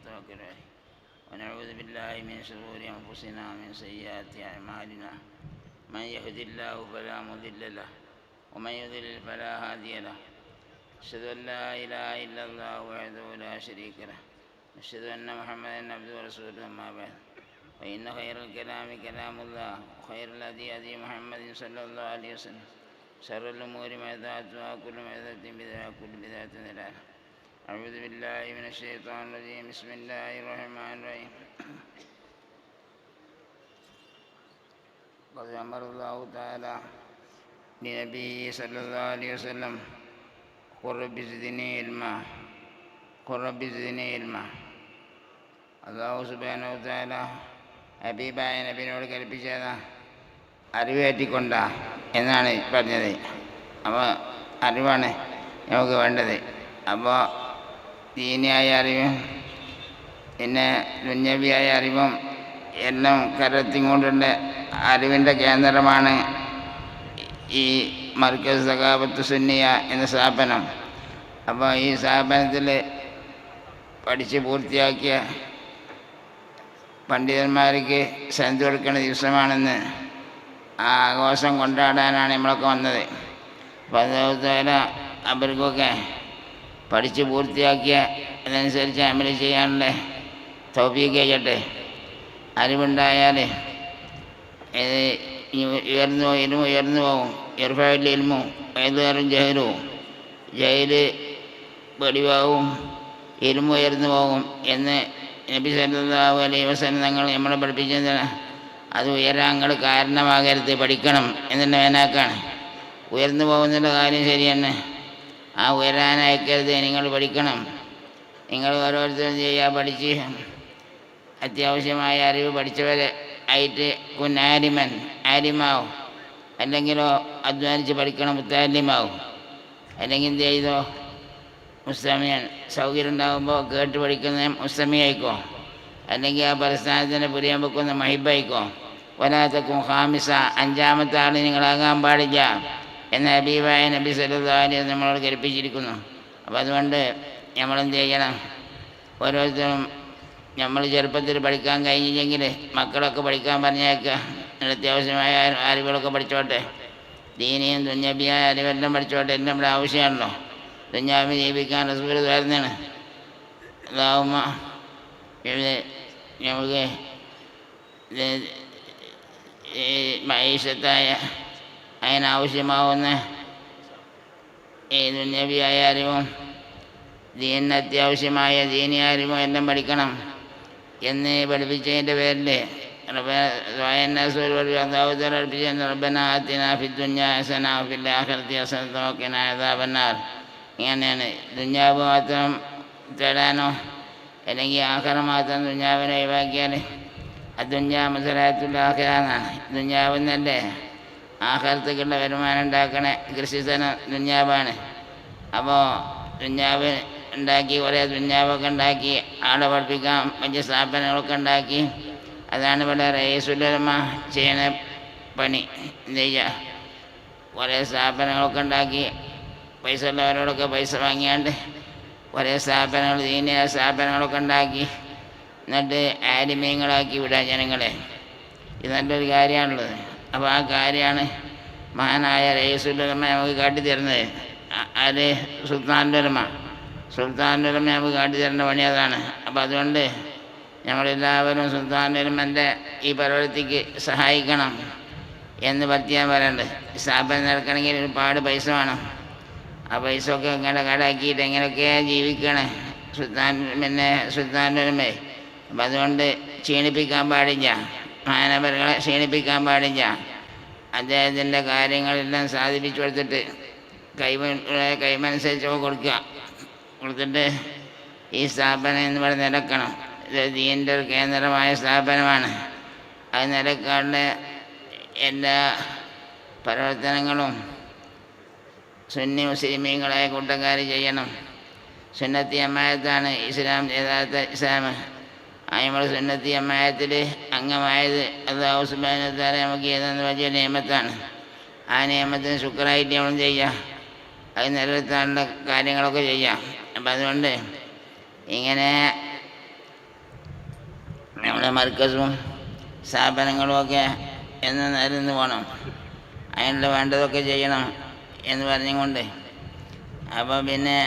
ونتوكل عليه ونعوذ بالله من شرور أنفسنا ومن سيئات أعمالنا. من يهد الله فلا مضل له ومن يضلل فلا هادي له. أشهد أن لا إله إلا الله وحده لا شريك له. أشهد أن محمدا عبده ورسوله أما بعد. فإن خير الكلام كلام الله وخير الهدي هدي محمد صلى الله عليه وسلم. شر الأمور محدثاتها كل محدثة بدعة وكل بدعة ضلالة. أعوذ بالله من الشيطان الرجيم بسم الله الرحمن الرحيم قد أمر الله تعالى لنبيه صلى الله عليه وسلم قل رب زدني علما قل رب زدني علما അള്ളാഹു സുബാനോ താല ഹബീബായ നബിനോട് കൽപ്പിച്ചത് അറിവേറ്റിക്കൊണ്ട എന്നാണ് പറഞ്ഞത് അപ്പോൾ അറിവാണ് നമുക്ക് വേണ്ടത് അപ്പോൾ ദീനിയായ അറിവും പിന്നെ ദുഞ്ഞവിയായ അറിവും എല്ലാം കരത്തിക്കൊണ്ടുള്ള അറിവിന്റെ കേന്ദ്രമാണ് ഈ മർക്കസ് സഖാബത്ത് സുന്നിയ എന്ന സ്ഥാപനം. അപ്പോൾ ഈ സ്ഥാപനത്തിൽ പഠിച്ച് പൂർത്തിയാക്കിയ പണ്ഡിതന്മാർക്ക് സന്ധി കൊടുക്കുന്ന ദിവസമാണെന്ന് ആ ആഘോഷം കൊണ്ടാടാനാണ് നമ്മളൊക്കെ വന്നത്. അപ്പോൾ അതുപോലെ അവർക്കൊക്കെ പഠിച്ച് പൂർത്തിയാക്കിയ അതനുസരിച്ച് അമൽ ചെയ്യാനുള്ള തൗഫീക്ക് ചെയ്യട്ടെ അറിവുണ്ടായാൽ ഇത് ഉയർന്നു ഇരുമോ ഉയർന്നു പോകും ഇർഫയിൽ ഇൽമു ഏതുകാരും ജഹലും ജയിൽ വെടിവാകും ഇരുമോ ഉയർന്നു പോകും എന്ന് നബി സല്ലല്ലാഹു അലൈഹി വസല്ലം തങ്ങൾ നമ്മളെ പഠിപ്പിച്ചത് അത് ഉയരാങ്ങൾ കാരണമാകരുത്. പഠിക്കണം എന്നുള്ള വേനാക്കാണ്. ഉയർന്നു പോകുന്നതിന്റെ കാര്യം ശരിയാണ് ആ ഉയരാനയക്കരുത്. നിങ്ങൾ പഠിക്കണം. നിങ്ങൾ ഓരോരുത്തരും ചെയ്യുക പഠിച്ച്. അത്യാവശ്യമായ അറിവ് പഠിച്ചവരെ ആയിട്ട് കുന്നാരിമൻ ആരിമാവും അല്ലെങ്കിലോ അധ്വാനിച്ച് പഠിക്കണം മുത്താലിമാവും അല്ലെങ്കിൽ എന്ത് ചെയ്തോ? മുസ്തമിയൻ സൗകര്യം ഉണ്ടാകുമ്പോൾ കേട്ട് പഠിക്കുന്ന മുസ്തമിയായിക്കോ? അല്ലെങ്കിൽ ആ പരസ്ഥാനത്തിന്റെ പുരിയാൻ വെക്കുന്ന മഹിബായിക്കോ? ഒരാത്തക്കും ഹാമിസ അഞ്ചാമത്തെ ആൾ നിങ്ങളാകാൻ പാടില്ല. എന്ന അബീബായ നബി സലുദാലി നമ്മളോട് കൽപ്പിച്ചിരിക്കുന്നു അപ്പോൾ അതുകൊണ്ട് നമ്മളെന്ത് ചെയ്യണം? ഓരോരുത്തരും നമ്മൾ ചെറുപ്പത്തിൽ പഠിക്കാൻ കഴിഞ്ഞില്ലെങ്കിൽ മക്കളൊക്കെ പഠിക്കാൻ പറഞ്ഞേക്കുക അത്യാവശ്യമായ അറിവുകളൊക്കെ പഠിച്ചോട്ടെ. ദീനിയും തുഞ്ഞബിയായ അറിവെല്ലാം പഠിച്ചോട്ടെ. എല്ലാം നമ്മുടെ ആവശ്യമാണല്ലോ. തുഞ്ഞാബി ജീവിക്കാൻ റസൂൽ വരുന്നതാണ് അതാവുമ്മ നമുക്ക് മൈഷത്തായ അതിനാവശ്യമാവുന്ന ഈ തുഞ്ഞബിയായ അറിവും ദീനിന് അത്യാവശ്യമായ അറിവും എല്ലാം പഠിക്കണം എന്ന് പഠിപ്പിച്ചതിന്റെ പേരിൽ ഇങ്ങനെയാണ് ദുഞ്ഞാവ് മാത്രം തേടാനോ അല്ലെങ്കിൽ ആഹാരം മാത്രം ദുഞ്ഞാവിനെ ഒഴിവാക്കിയാൽ അതുഞ്ഞാ മസലാത്തുള്ള ആഹാരാന്നാണ് ദുഞ്ഞാവെന്നല്ലേ ആഹാരത്തേക്കുള്ള വരുമാനം ഉണ്ടാക്കണ കൃഷിസ്ഥലം ദുഞ്ഞാവാണ് അപ്പോൾ ദുഞ്ഞാവ് ഉണ്ടാക്കി കുറേ ദുഞ്ഞാവൊക്കെ ഉണ്ടാക്കി ആളെ പഠിപ്പിക്കാൻ വലിയ സ്ഥാപനങ്ങളൊക്കെ ഉണ്ടാക്കി. അതാണ് ഇവിടെ റയസുലമ ചെയ്യണ പണി. എന്ത് കുറേ സ്ഥാപനങ്ങളൊക്കെ ഉണ്ടാക്കി പൈസ ഉള്ളവരോടൊക്കെ പൈസ വാങ്ങിയാണ്ട് കുറേ സ്ഥാപനങ്ങൾ ദീനിയ സ്ഥാപനങ്ങളൊക്കെ ഉണ്ടാക്കി. എന്നിട്ട് ആരിമീങ്ങളാക്കി വിടാൻ ജനങ്ങളെ. ഇത് നല്ലൊരു കാര്യമാണുള്ളത്. അപ്പോൾ ആ കാര്യമാണ് മഹാനായ റയസുലമ നമുക്ക് കാട്ടിത്തരുന്നത്. അത് സുൽത്താനുലമ സുൽത്താനുലമ നമുക്ക് കാട്ടിത്തരേണ്ട പണി അതാണ്. അപ്പോൾ അതുകൊണ്ട് ഞങ്ങളെല്ലാവരും സുൽത്താനുലമന്റെ ഈ പ്രവൃത്തിക്ക് സഹായിക്കണം എന്ന് പറ്റിയാൽ പറയണ്ട് സ്ഥാപനം നടക്കണമെങ്കിൽ ഒരുപാട് പൈസ വേണം. ആ പൈസ ഒക്കെ ഇങ്ങനെ കടാക്കിയിട്ട് എങ്ങനെയൊക്കെയാണ് ജീവിക്കണേ? സുൽത്താൻ പിന്നെ സുൽത്താനുലമേ അപ്പം അതുകൊണ്ട് ക്ഷീണിപ്പിക്കാൻ പാടില്ല. മാനവരുകളെ ക്ഷീണിപ്പിക്കാൻ പാടില്ല. അദ്ദേഹത്തിന്റെ കാര്യങ്ങളെല്ലാം സാധിപ്പിച്ചു കൊടുത്തിട്ട് കൈമ കൈമനുസരിച്ച് കൊടുക്കുക. കൊടുത്തിട്ട് ഈ സ്ഥാപനം എന്ന് പറഞ്ഞ് നിലക്കണം. ഇത് ദീന്റെ ഒരു കേന്ദ്രമായ സ്ഥാപനമാണ്. അത് നിലക്കാടിന്റെ എല്ലാ പ്രവർത്തനങ്ങളും സുന്നി മുസ്ലിമീങ്ങളായ കൂട്ടക്കാർ ചെയ്യണം. സുന്നത്തി അമ്മായത്താണ് ഇസ്ലാം യഥാർത്ഥ ഇസ്ലാം. നമ്മൾ സുന്നത്തി അമ്മായത്തിൽ അംഗമായത് അള്ളാഹു സുബാനത്താലെ നമുക്ക് ഏതെന്ന് വലിയ നിയമത്താണ്. ആ നിയമത്തിന് ശുക്രായിട്ട് നമ്മൾ ചെയ്യാം? അത് നിലനിർത്താനുള്ള കാര്യങ്ങളൊക്കെ ചെയ്യാം. അപ്പം അതുകൊണ്ട് ഇങ്ങനെ നമ്മുടെ മർക്കസും സ്ഥാപനങ്ങളുമൊക്കെ എന്ന് നിലനിന്ന് പോകണം അതിനുള്ള വേണ്ടതൊക്കെ ചെയ്യണം എന്ന് പറഞ്ഞുകൊണ്ട്. അപ്പോൾ പിന്നെ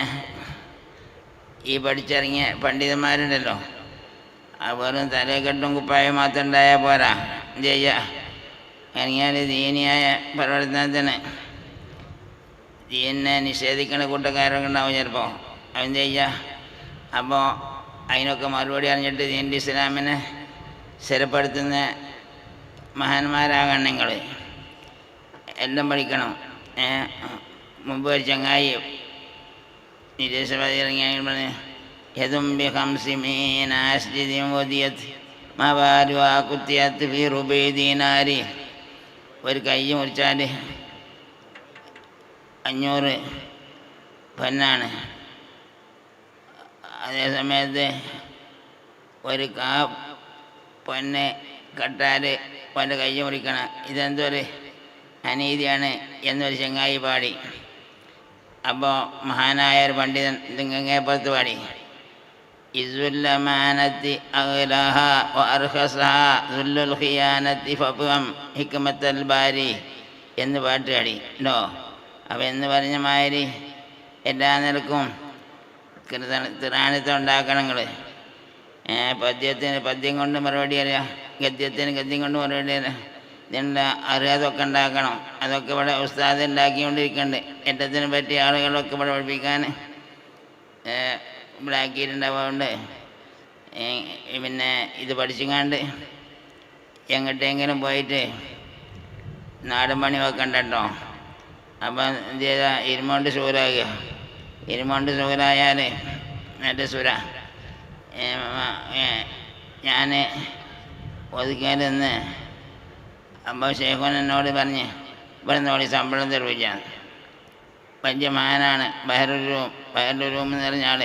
ഈ പഠിച്ചിറങ്ങിയ പണ്ഡിതന്മാരുണ്ടല്ലോ. ആ വെറും തലക്കെട്ടും കുപ്പായം മാത്രം ഉണ്ടായാൽ പോരാ. ജയ്യ ഇറങ്ങിയാൽ ദീനിയായ പ്രവർത്തനത്തിന്. ദീനിനെ നിഷേധിക്കുന്ന കൂട്ടക്കാരൊക്കെ ഉണ്ടാവും ചിലപ്പോൾ അവൻ ചെയ്യ? അപ്പോൾ അതിനൊക്കെ മറുപടി അറിഞ്ഞിട്ട് ദീന്റെ ഇസ്ലാമിനെ സ്ഥിരപ്പെടുത്തുന്ന മഹാന്മാരാകണം നിങ്ങൾ എല്ലാം പഠിക്കണം. മുമ്പ് ഒരു ചങ്ങായി നിരീശ്വരവാദി ഇറങ്ങിയ പറഞ്ഞ് യതും ബി ഹംസി أسجد وديت ഫി റുബൈ ദീനാരി ഒരു കൈ മുറിച്ചാൽ അഞ്ഞൂറ് പൊന്നാണ്. അതേ സമയത്ത് ഒരു കാ പൊന്നെ കട്ടാൽ അവന്റെ കൈ മുറിക്കണം. ഇതെന്തൊരു അനീതിയാണ് എന്നൊരു ചങ്ങായി പാടി. അപ്പോൾ മഹാനായ ഒരു പണ്ഡിതൻ ഇതിങ്ങനെ പുറത്ത് പാടി. ഇസുല്ലമാനത്തി أغلاها وأرخصها ذل الخيانة ഫഫം حكمة ബാരി എന്ന് പാട്ട് പാടി. ഉണ്ടോ അപ്പം എന്ന് പറഞ്ഞ മാതിരി എല്ലാ നിലക്കും തിറാണിത്തം ഉണ്ടാക്കണം നിങ്ങൾ പദ്യത്തിന് പദ്യം കൊണ്ട് മറുപടി അറിയാം? ഗദ്യത്തിന് ഗദ്യം കൊണ്ട് മറുപടി അറിയാം? ഇതിനുള്ള അറിയാതൊക്കെ ഉണ്ടാക്കണം. അതൊക്കെ ഇവിടെ ഉസ്താദ് ഉണ്ടാക്കിക്കൊണ്ടിരിക്കുന്നുണ്ട് ഏറ്റത്തിനെ പറ്റിയ ആളുകളൊക്കെ ഇവിടെ പഠിപ്പിക്കാൻ ഇവിടെ ആക്കിയിട്ടുണ്ടാവുകൊണ്ട് പിന്നെ ഇത് പഠിച്ചുങ്ങാണ്ട് എങ്ങോട്ടെങ്കിലും പോയിട്ട് നാടൻ പണി വെക്കണ്ട അപ്പം എന്ത് ചെയ്താൽ ഇരുമോണ്ട് സുഖരാക ഇരുമോണ്ട് സുഖരായാൽ എന്റെ സുര ഞാൻ ഒതുക്കിയാലെന്ന് അപ്പോൾ ഷേഖോൻ എന്നോട് പറഞ്ഞ് ഇവിടെ നോടി ശമ്പളം തെറിവിച്ചാണ് വലിയ മഹാനാണ് ബഹറുരൂം റൂം എന്ന് പറഞ്ഞ ആൾ.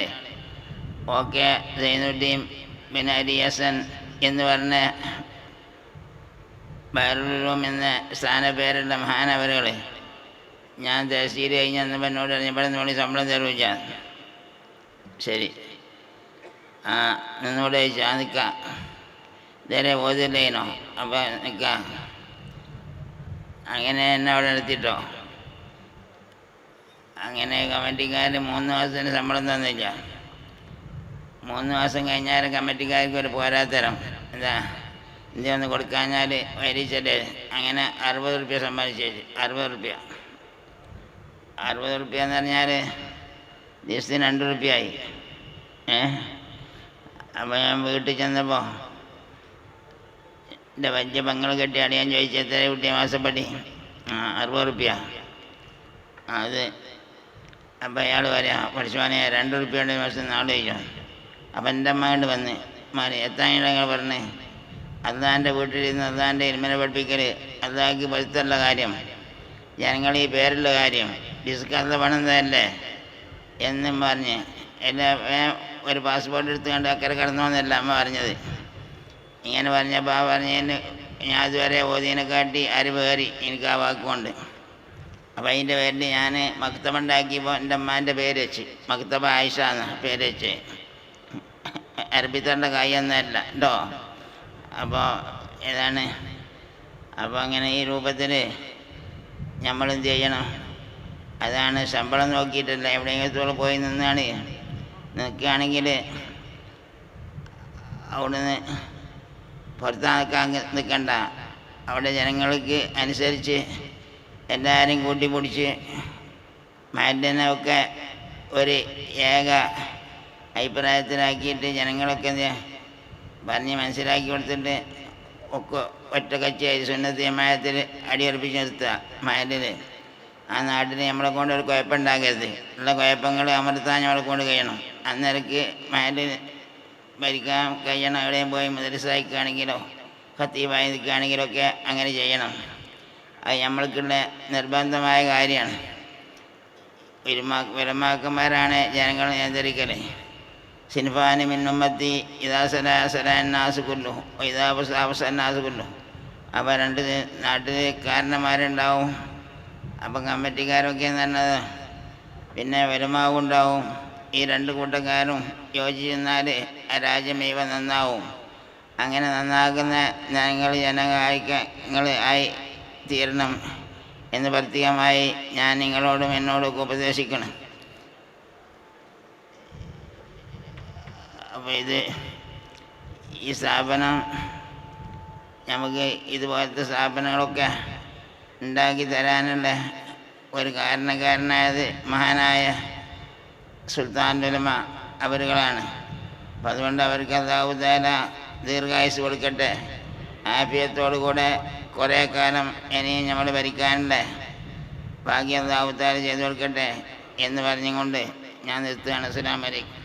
ഓക്കെ സൈനുദ്ദീൻ പിന്നെ അലി ഹസൻ എന്ന് പറഞ്ഞ ബഹറുരൂം എന്ന സ്ഥാനപ്പേരുള്ള മഹാനവരുകൾ ഞാൻ തഹസീൽ കഴിഞ്ഞ അന്ന് എന്നോട് പറഞ്ഞു ഇവിടെ നോടി ശമ്പളം തരുവിച്ച ശരി. ആ നിന്നോട് ചോദിച്ചാൽ നിൽക്കാം ഇതേ ഓതില്ലേനോ അപ്പോൾ നിൽക്കാം അങ്ങനെ എന്നെ അവിടെ നിർത്തിട്ടോ. അങ്ങനെ കമ്മിറ്റിക്കാർ മൂന്ന് മാസത്തിന് ശമ്പളം തന്നില്ല. മൂന്ന് മാസം കഴിഞ്ഞാലും കമ്മിറ്റിക്കാർക്ക് ഒരു പോരാത്തരം. എന്താ? ഇന്ത്യ ഒന്ന് കൊടുക്കാഞ്ഞാൽ വരിച്ചല്ലേ അങ്ങനെ അറുപത് റുപ്യ സമ്പാദിച്ചു അറുപത് റുപ്യ. അറുപത് റുപ്യ എന്ന് പറഞ്ഞാൽ ദിവസത്തിന് രണ്ട് റുപ്യായി. ഏ? അപ്പോൾ ഞാൻ വീട്ടിൽ ചെന്നപ്പോൾ എന്റെ വലിയ പങ്കൾ കെട്ടി അടിയാൻ ചോദിച്ചു എത്ര കുട്ടിയ മാസപ്പടി? ആ അറുപത് റുപ്യ. അത് അപ്പോൾ അയാൾ പറയാം പോകാനേ രണ്ട് റുപ്യയുടെ മാസം നാളെ ചോദിച്ചു അപ്പം എന്റെ അമ്മയോട് വന്ന് മാറി എത്താൻ പറഞ്ഞേ? അതാന്റെ വീട്ടിലിരുന്ന് അതാന്റെ ഇരുമനെ പഠിപ്പിക്കൽ അതാക്കി പഠിത്തമുള്ള കാര്യം ജനങ്ങൾ ഈ പേരുള്ള കാര്യം ഡിസ്കാർത്ത പണം തരല്ലേ എന്നും പറഞ്ഞ് എല്ലാ ഒരു പാസ്പോർട്ട് എടുത്ത് കണ്ട് അക്കരെ വന്നല്ല അമ്മ പറഞ്ഞത്. ഇങ്ങനെ പറഞ്ഞപ്പോൾ ആ പറഞ്ഞതിന് ഞാൻ ഇതുവരെ ഓതിനെ കാട്ടി അറിവ് കയറി എനിക്ക് ആ വാക്കുകൊണ്ട്. അപ്പോൾ അതിന്റെ പേരിൽ ഞാൻ മക്തബ ഉണ്ടാക്കിയപ്പോൾ എന്റെ അമ്മാന്റെ പേര് വെച്ച് മക്തബ ആയിഷ എന്ന് പേര് വെച്ച്. അരബിത്തണ്ട കൈയൊന്നുമല്ല കേട്ടോ? അപ്പോൾ ഏതാണ്? അപ്പോൾ അങ്ങനെ ഈ രൂപത്തിൽ നമ്മളെന്ത് ചെയ്യണം? അതാണ് ശമ്പളം നോക്കിയിട്ടല്ല എവിടെയെങ്കിലും പോയി നിന്നാണ്. നിൽക്കുകയാണെങ്കിൽ അവിടുന്ന് പുറത്താക്കാൻ നിൽക്കണ്ട. അവിടെ ജനങ്ങൾക്ക് അനുസരിച്ച് എല്ലാവരും കൂട്ടിപ്പിടിച്ച് മാറ്റിനൊക്കെ ഒരു ഏക അഭിപ്രായത്തിലാക്കിയിട്ട് ജനങ്ങളൊക്കെ എന്ത് പറഞ്ഞ് മനസ്സിലാക്കി കൊടുത്തിട്ട് ഒക്കെ ഒറ്റ കച്ചിയായി സുന്നത്തി മയത്തിൽ അടിയുറപ്പിച്ച് നിർത്തുക. മയലിൽ ആ നാട്ടിൽ നമ്മളെ കൊണ്ട് ഒരു കുഴപ്പമുണ്ടാകരുത്. ഉള്ള കുഴപ്പങ്ങൾ അമർത്താൻ നമ്മളെ കൊണ്ട് കഴിയണം. അന്നേരക്ക് മയലിൽ ഭരിക്കാൻ കഴിയണം. എവിടെയും പോയി മുതലിസായിക്കാണെങ്കിലോ ഖത്തീബായി നിൽക്കുകയാണെങ്കിലോ ഒക്കെ അങ്ങനെ ചെയ്യണം. അത് നമ്മൾക്കുള്ള നിർബന്ധമായ കാര്യമാണ്. വിലമാക്കന്മാരാണ് വിരമാക്കന്മാരാണ് ജനങ്ങളെ നിയന്ത്രിക്കൽ സിൻഫാനി മിന്നുമ്മത്തി ഇതാ സലാ സലാന്നാസ് കൊല്ലു. അപ്പോൾ രണ്ട് നാട്ടുകാരന്മാരുണ്ടാവും അപ്പം കമ്മിറ്റിക്കാരൊക്കെ എന്ന് പിന്നെ വരുമാവും ഉണ്ടാവും ഈ രണ്ട് കൂട്ടക്കാരും യോജിച്ചിരുന്നാൽ ആ രാജ്യം ഇവ നന്നാവും. അങ്ങനെ നന്നാക്കുന്ന ഞങ്ങൾ ജനകായിക്കങ്ങൾ ആയി തീരണം. എന്ന് പ്രത്യേകമായി ഞാൻ നിങ്ങളോടും എന്നോടൊക്കെ ഉപദേശിക്കണം. അപ്പോൾ ഇത് ഈ സ്ഥാപനം നമുക്ക് ഇതുപോലത്തെ സ്ഥാപനങ്ങളൊക്കെ ഉണ്ടാക്കി തരാനുള്ള ഒരു കാരണക്കാരനായത് മഹാനായ സുൽത്താൻ ഉലമ അവരുകളാണ്. അപ്പം അതുകൊണ്ട് അവർക്ക് അതാവുതാല ദീർഘായുസ് കൊടുക്കട്ടെ. ആഫിയത്തോടു കൂടെ കുറേ കാലം ഇനിയും നമ്മൾ ഭരിക്കാനുള്ള ഭാഗ്യം അതാവുതാല ചെയ്തു കൊടുക്കട്ടെ എന്ന് പറഞ്ഞുകൊണ്ട് ഞാൻ നിർത്തുകയാണ്. സുലാം അലൈക്കും.